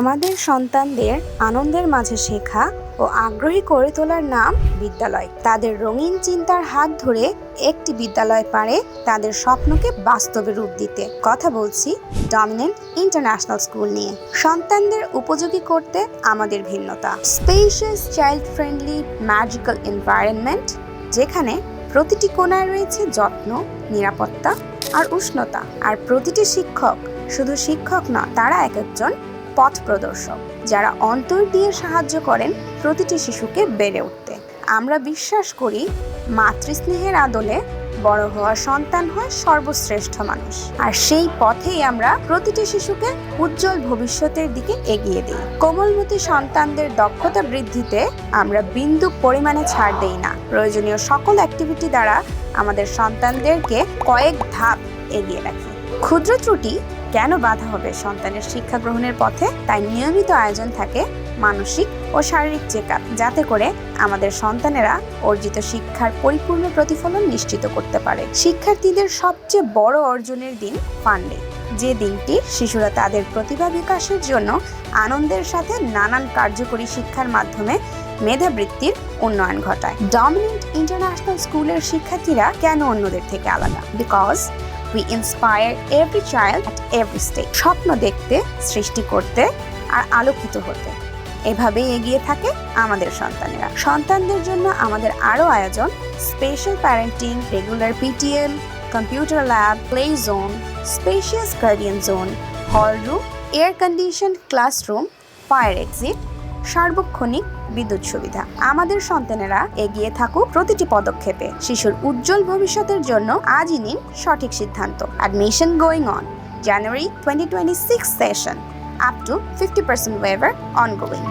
আমাদের সন্তানদের আনন্দের মাঝে শেখা ও আগ্রহী করে তোলার নাম বিদ্যালয়। তাদের রঙিন চিন্তার হাত ধরে একটি বিদ্যালয় পারে তাদের স্বপ্নকে বাস্তবে রূপ দিতে। কথা বলছি ডমিনেন্ট ইন্টারন্যাশনাল স্কুল নিয়ে। সন্তানদের উপযোগী করতে আমাদের ভিন্নতা। Spacious child friendly magical environment, যেখানে প্রতিটি কোণায় রয়েছে যত্ন, নিরাপত্তা আর উষ্ণতা। আর প্রতিটি শিক্ষক শুধু শিক্ষক না তারা এক একজন পথ প্রদর্শক, যারা অন্তর দিয়ে সাহায্য করেন প্রতিটি শিশুকে বেড়ে উঠতে। আমরা বিশ্বাস করি, মাতৃস্নেহের আদলে বড় হওয়া সন্তান হয় সর্বশ্রেষ্ঠ মানুষ। আর সেই পথেই আমরা প্রতিটি শিশুকে উজ্জ্বল ভবিষ্যতের দিকে এগিয়ে দিই। কোমলমতি সন্তানদের দক্ষতা বৃদ্ধিতে আমরা বিন্দু পরিমাণে ছাড় দেই না। প্রয়োজনীয় সকল অ্যাক্টিভিটি দ্বারা আমাদের সন্তানদেরকে কয়েক ধাপ এগিয়ে রাখি। ক্ষুদ্র ত্রুটি কেন বাধা হবে? সন্তানের শিক্ষা গ্রহণের পথে তাই নিয়মিত আয়োজন থাকে মানসিক ও শারীরিক চেক যাতে করে আমাদের সন্তানেরা অর্জিত শিক্ষার পরিপূর্ণ প্রতিফলন নিশ্চিত করতে পারে। শিক্ষার্থীদের সবচেয়ে বড় অর্জনের দিন ফান্ডে। যে দিনটি শিশুরা তাদের প্রতিভা বিকাশের জন্য আনন্দের সাথে নানান কার্যকরী শিক্ষার মাধ্যমে মেধাবৃত্তির উন্নয়ন ঘটায়। ডমিনেন্ট ইন্টারন্যাশনাল স্কুলের শিক্ষার্থীরা কেন অন্যদের থেকে আলাদা? Because we inspire every child at every stage স্বপ্ন দেখতে, সৃষ্টি করতে আর আলোকিত হতে। এভাবেই এগিয়ে থাকে আমাদের সন্তানেরা। সন্তানদের জন্য আমাদের আরও আয়োজন special parenting regular PTM computer lab play zone spacious guardian zone hall room air condition classroom fire exit সার্বক্ষণিক বিদ্যুৎ সুবিধা। আমাদের সন্তানেরা এগিয়ে থাকুক প্রতিটি পদক্ষেপে। শিশুর উজ্জ্বল ভবিষ্যতের জন্য আজই নিন সঠিক সিদ্ধান্ত। Admission going on January twenty twenty six session up to fifty percent waiver ongoing